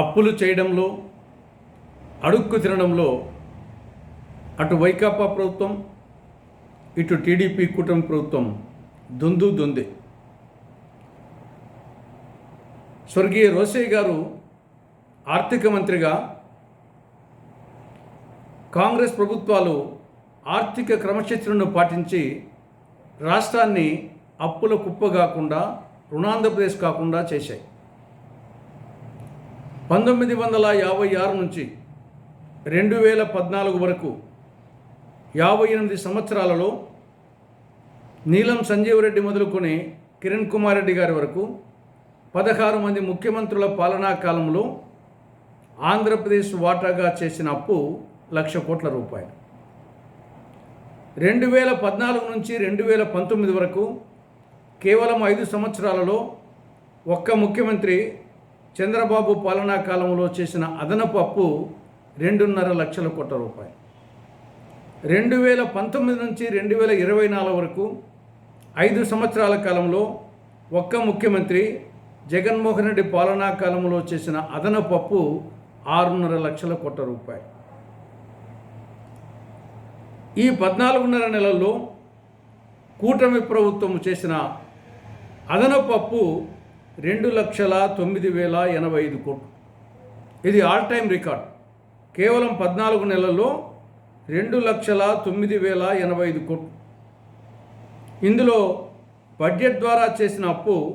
అప్పులు చేయడంలో అడుక్కు తినడంలో అటు వైకాపా ప్రభుత్వం ఇటు టీడీపీ కూటమి ప్రభుత్వం దుందు దుంది. స్వర్గీయ రోసయ్య గారు ఆర్థిక మంత్రిగా కాంగ్రెస్ ప్రభుత్వాలు ఆర్థిక క్రమశిక్షణను పాటించి రాష్ట్రాన్ని అప్పుల కుప్ప కాకుండా రుణాంధ్రప్రదేశ్ కాకుండా చేశాయి. పంతొమ్మిది వందల యాభై ఆరు నుంచి రెండు వేల పద్నాలుగు వరకు యాభై ఎనిమిది సంవత్సరాలలో నీలం సంజీవ్ రెడ్డి మొదలుకొని కిరణ్ కుమార్ రెడ్డి గారి వరకు పదహారు మంది ముఖ్యమంత్రుల పాలనా కాలంలో ఆంధ్రప్రదేశ్ వాటాగా చేసిన అప్పు లక్ష కోట్ల రూపాయలు. రెండు వేల పద్నాలుగు నుంచి రెండు వేల పంతొమ్మిది వరకు కేవలం ఐదు సంవత్సరాలలో ఒక్క ముఖ్యమంత్రి చంద్రబాబు పాలనా కాలంలో చేసిన అదనపు అప్పు రెండున్నర లక్షల కోట్ల రూపాయలు. రెండు వేల పంతొమ్మిది నుంచి రెండు వేల ఇరవై నాలుగు వరకు ఐదు సంవత్సరాల కాలంలో ఒక్క ముఖ్యమంత్రి జగన్మోహన్ రెడ్డి పాలనా కాలంలో చేసిన అదనపు అప్పు ఆరున్నర లక్షల కోట్ల రూపాయలు. ఈ పద్నాలుగున్నర నెలల్లో కూటమి ప్రభుత్వం చేసిన అదనపు అప్పు రెండు లక్షల తొమ్మిది వేల ఎనభై ఐదు కోట్లు. ఇది ఆల్ టైమ్ రికార్డ్ కేవలం పద్నాలుగు నెలల్లో రెండు లక్షల తొమ్మిది వేల ఎనభై ఐదు కోట్లు. ఇందులో బడ్జెట్ ద్వారా చేసిన అప్పు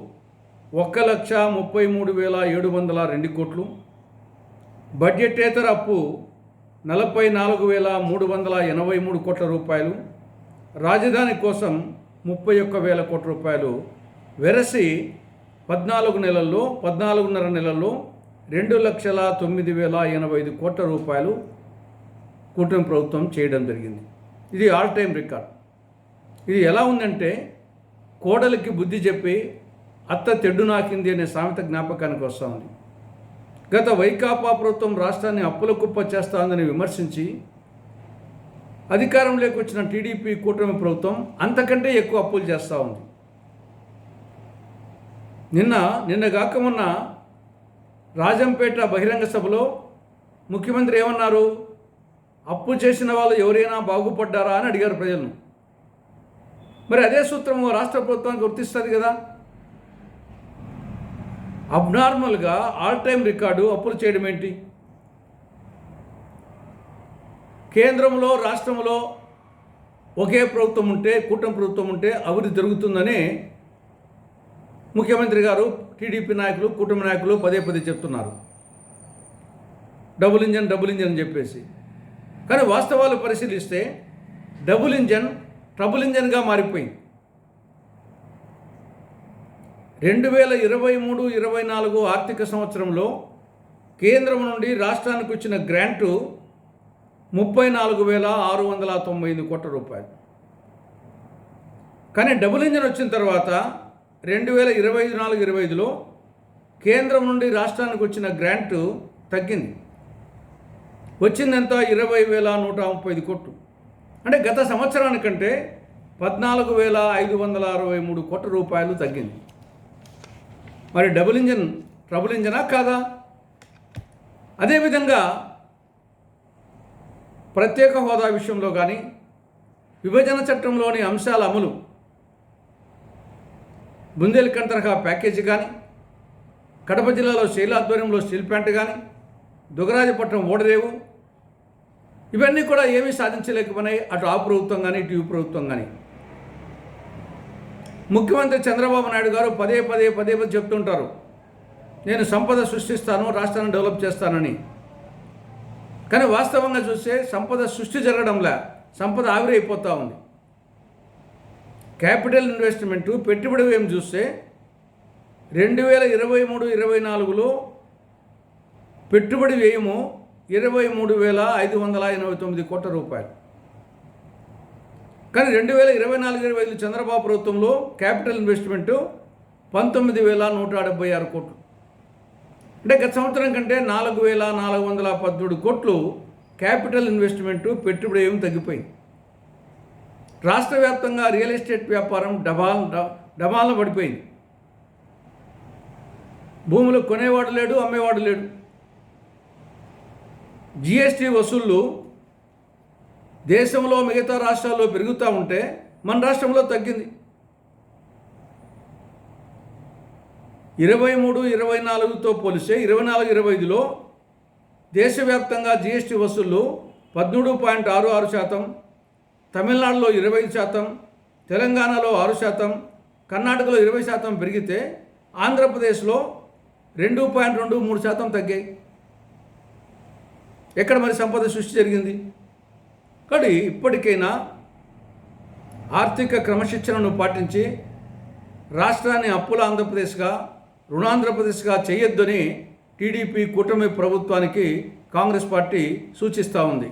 ఒక్క లక్ష ముప్పై మూడు వేల ఏడు వందల రెండు కోట్లు. బడ్జెటేతర అప్పు నలభై నాలుగు వేల మూడు వందల ఎనభై మూడు కోట్ల రూపాయలు. రాజధాని కోసం ముప్పై ఒక్క వేల కోట్ల రూపాయలు. వెరసి పద్నాలుగు నెలల్లో పద్నాలుగున్నర నెలల్లో రెండు లక్షల తొమ్మిది వేల ఎనభై ఐదు కోట్ల రూపాయలు కూటమి ప్రభుత్వం చేయడం జరిగింది. ఇది ఆల్ టైం రికార్డ్. ఇది ఎలా ఉందంటే కోడలికి బుద్ధి చెప్పి అత్త తెడ్డు నాకింది అనే సామెత జ్ఞాపకానికి వస్తూ ఉంది. గత వైకాపా ప్రభుత్వం రాష్ట్రాన్ని అప్పుల కుప్ప చేస్తోందని విమర్శించి అధికారంలోకి వచ్చిన టీడీపీ కూటమి ప్రభుత్వం అంతకంటే ఎక్కువ అప్పులు చేస్తూ ఉంది. నిన్న నిన్న కాక మొన్న రాజంపేట బహిరంగ సభలో ముఖ్యమంత్రి ఏమన్నారు? అప్పు చేసిన వాళ్ళు ఎవరైనా బాగుపడ్డారా అని అడిగారు ప్రజలను మరి అదే సూత్రం రాష్ట్ర ప్రభుత్వానికి గుర్తిస్తుంది కదా. అబ్నార్మల్గా ఆల్ టైమ్ రికార్డు అప్పులు చేయడం ఏంటి? కేంద్రంలో రాష్ట్రంలో ఒకే ప్రభుత్వం ఉంటే కూటమి ప్రభుత్వం ఉంటే అభివృద్ధి జరుగుతుందని ముఖ్యమంత్రి గారు టీడీపీ నాయకులు కూటమి నాయకులు పదే పదే చెప్తున్నారు. డబుల్ ఇంజన్ డబుల్ ఇంజన్ అని చెప్పేసి. కానీ వాస్తవాలు పరిశీలిస్తే డబుల్ ఇంజన్ ట్రబుల్ ఇంజన్గా మారిపోయింది. రెండు వేల ఇరవై మూడు ఇరవై నాలుగు ఆర్థిక సంవత్సరంలో కేంద్రం నుండి రాష్ట్రానికి వచ్చిన గ్రాంటు ముప్పై నాలుగు వేల ఆరు వందల తొంభై ఐదు కోట్ల రూపాయలు. కానీ డబుల్ ఇంజన్ వచ్చిన తర్వాత రెండు వేల ఇరవై ఐదు నాలుగు ఇరవై ఐదులో కేంద్రం నుండి రాష్ట్రానికి వచ్చిన గ్రాంటు తగ్గింది. వచ్చిందంతా ఇరవై వేల నూట ముప్పై ఐదు కోట్లు. అంటే గత సంవత్సరానికంటే పద్నాలుగు వేల ఐదు వందల అరవై మూడు కోట్ల రూపాయలు తగ్గింది. మరి డబుల్ ఇంజన్ ట్రబుల్ ఇంజనా కాదా? అదేవిధంగా ప్రత్యేక హోదా విషయంలో కానీ విభజన చట్టంలోని అంశాల అమలు బుందేల్ఖండ్ తరహా ప్యాకేజీ కానీ కడప జిల్లాలో శైల ఆధ్వర్యంలో స్టీల్ ప్లాంట్ కానీ దుగరాజపట్నం ఓడరేవు ఇవన్నీ కూడా ఏమీ సాధించలేకపోయినాయి. అటు ఆ ప్రభుత్వం కానీ ఇటు ప్రభుత్వం కానీ ముఖ్యమంత్రి చంద్రబాబు నాయుడు గారు పదే పదే పదే పదే చెప్తుంటారు. నేను సంపద సృష్టిస్తాను రాష్ట్రాన్ని డెవలప్ చేస్తానని. కానీ వాస్తవంగా చూస్తే సంపద సృష్టి జరగడంలా సంపద ఆవిరైపోతూ ఉంది. క్యాపిటల్ ఇన్వెస్ట్మెంటు పెట్టుబడి వ్యయం చూస్తే రెండు వేల ఇరవై మూడు ఇరవై నాలుగులో పెట్టుబడి వ్యయము ఇరవై మూడు వేల ఐదు వందల ఎనభై తొమ్మిది కోట్ల రూపాయలు. కానీ రెండు వేల ఇరవై నాలుగు ఇరవై ఐదు చంద్రబాబు ప్రభుత్వంలో క్యాపిటల్ ఇన్వెస్ట్మెంటు పంతొమ్మిది వేల నూట డెబ్బై ఆరు కోట్లు. అంటే గత సంవత్సరం కంటే నాలుగు వేల నాలుగు వందల పద్మూడు కోట్లు క్యాపిటల్ ఇన్వెస్ట్మెంటు పెట్టుబడి ఏమి తగ్గిపోయింది. రాష్ట్ర వ్యాప్తంగా రియల్ ఎస్టేట్ వ్యాపారం డబాల్ డబాలను పడిపోయింది. భూములు కొనేవాడు లేడు అమ్మేవాడు లేడు. జిఎస్టీ వసూళ్ళు దేశంలో మిగతా రాష్ట్రాల్లో పెరుగుతూ ఉంటే మన రాష్ట్రంలో తగ్గింది. ఇరవై మూడు ఇరవై నాలుగుతో పోలిస్తే ఇరవై నాలుగు ఇరవై ఐదులో దేశవ్యాప్తంగా జిఎస్టీ వసూళ్ళు పదమూడు పాయింట్ ఆరు ఆరు శాతం తమిళనాడులో ఇరవై ఐదు శాతం తెలంగాణలో ఆరు శాతం కర్ణాటకలో ఇరవై శాతం పెరిగితే ఆంధ్రప్రదేశ్లో రెండు పాయింట్ రెండు మూడు శాతం తగ్గాయి. ఎక్కడ మరి సంపద సృష్టి జరిగింది? కాబట్టి ఇప్పటికైనా ఆర్థిక క్రమశిక్షణను పాటించి రాష్ట్రాన్ని అప్పుల ఆంధ్రప్రదేశ్గా రుణాంధ్రప్రదేశ్గా చేయొద్దని టీడీపీ కూటమి ప్రభుత్వానికి కాంగ్రెస్ పార్టీ సూచిస్తూ ఉంది.